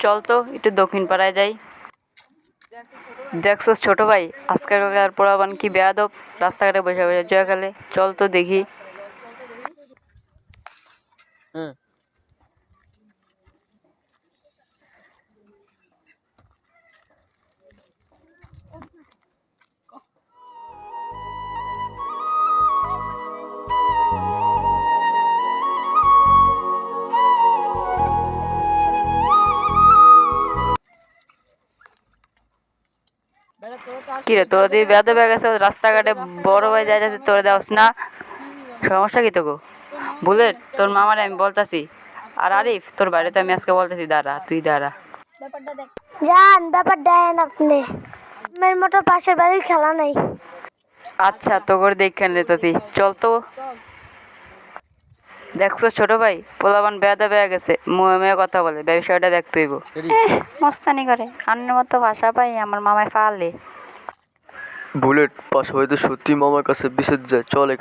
চল তো, একটু দক্ষিণ পাড়ায় যাই। দেখছ ছোট ভাই, আজকের আর পোড়াবান কি বেয়াদব, রাস্তাঘাটে বসে বসে জয়া চল তো দেখি। হুম। কি রে তোর দিয়ে বেয়াদব হয়ে গেছে রাস্তাঘাটে বড় ভাই যাই যাচ্ছে তোরে দেওয়াস না? সমস্যা কি তোকে বুলেট তোর মামারে আমি বলতাছি। আর আরিফ তোর বাড়িতে আমি আজকে বলতেছি দাঁড়া তুই দাঁড়া। যান ব্যাপার দেন আপনি। আমার মতো পাশের বাড়ির খেলা নেই। আচ্ছা তো করে দেখেন রে তুই। চল তো। দেখছ ছোট ভাই? পোলাবান বেয়াদা বেয়া গেছে। মেয়ে মুয়ে কথা বলে ব্যবসাটা দেখতে হইব। মস্তানি করে। আন্নের মতো ভাষা পাই আমার মামায় ফালে। বুলেট পাশাপাশি তো সত্যি মামার কাছে বিশেষ যায়। চল এখান